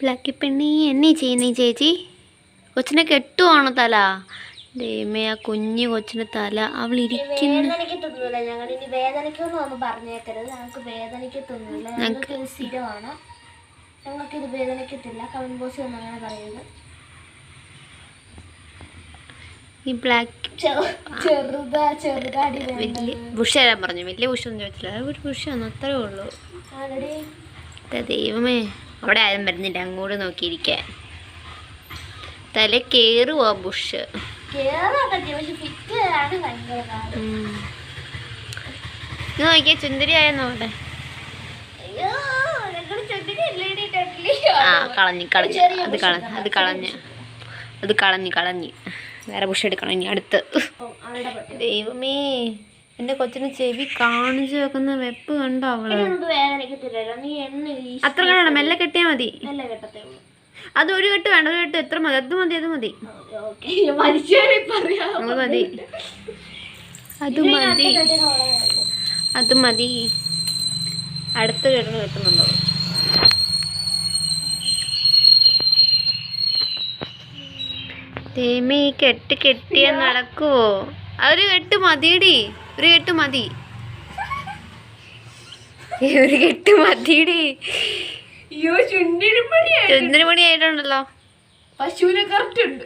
ബ്ലാക്കി പെണ്ണി എന്നെ ചെയ്യുന്നേ ചേച്ചി കൊച്ചിനെ കെട്ടുവാണോ തല? ദൈവമേ ആ കുഞ്ഞു കൊച്ചിന് തല അവൾ ഇരിക്കുന്നു വേദനിക്കത്തൊന്നുമില്ല ഞങ്ങൾ ഇനി വേദനിക്കൊന്നും ഒന്നും പറഞ്ഞേക്കരുത്. ഞങ്ങൾക്ക് വേദനിക്കത്തൊന്നുമില്ല ഞങ്ങൾക്ക് ഇത് സ്ഥിരമാണ്. ഞങ്ങൾക്ക് ഇത് വേദനിക്കത്തില്ല കമന്റ് ബോക്സിൽ ഒന്നും അങ്ങനെ പറയരുത്. ഈ ബ്ലാക്ക് ചെറു- ചെറുതാ ചെറുതാടി വലിയ ബുഷ് തരാൻ പറഞ്ഞു. വലിയ ബുഷൊന്നും ചോദിച്ചില്ല. അത് ഒരു ബുഷാന്ന് അത്രേ ഉള്ളൂ. ദൈവമേ അവിടെ ആരും വരുന്നില്ല. അങ്ങോട്ട് നോക്കിയിരിക്കാൻ തല കേറുവാ ബുഷ് നോക്കിയ ചുന്തിരി ആയിരുന്നു ഫിറ്റ് ആണ് ഭയങ്കര പാട് ഉം. ഇത് നോക്കിയാ ചുന്ദരിയായെന്നോ അവിടെ ആ കളഞ്ഞു കളഞ്ഞു. അത് കളഞ്ഞു അത് കളഞ്ഞ്. അത് കളഞ്ഞു കളഞ്ഞു. വേറെ ബുഷ് എടുക്കണം ഇനി അടുത്ത്. ദൈവമേ. എന്റെ കൊച്ചിന് ചെവി കാണിച്ചു വെക്കുന്ന വെപ്പ് കണ്ടോ അവൾ? അത്ര കാണണം മെല്ലെ കെട്ടിയാ മതി. അത് ഒരു കെട്ട് വേണ്ട ഒരു കെട്ട്. എത്ര മതി? അത് മതി അത് മതി. അത് മതി. അത് മതി. അത് മതി. അടുത്ത കിടന്ന് കിട്ടുന്നുണ്ടോ? തേമേ ഈ കെട്ട് കെട്ടിയ നടക്കുവോ? അവർ ഒരു കെട്ട് മതിയടി ഒരു കെട്ട് മതി. ഒരു കെട്ട് മതിയടി. ചന്ദ്രന് മണി ആയിട്ടുണ്ടല്ലോ പശുവിനെ കറക്റ്റ് ഉണ്ട്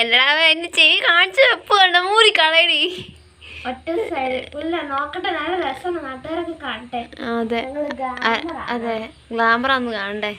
എന്നടാ എന്നെ ചെയ് കാണിച്ചു വെപ്പ് കണ്ട കളയടി. ഒറ്റ സൈഡ് ഇല്ല നോക്കട്ടെ നല്ല രസമാണ് നാട്ടുകാരൊക്കെ കാണട്ടെ. അതെ. അതെ ഗ്ലാമറാന്ന് കാണണ്ടേ.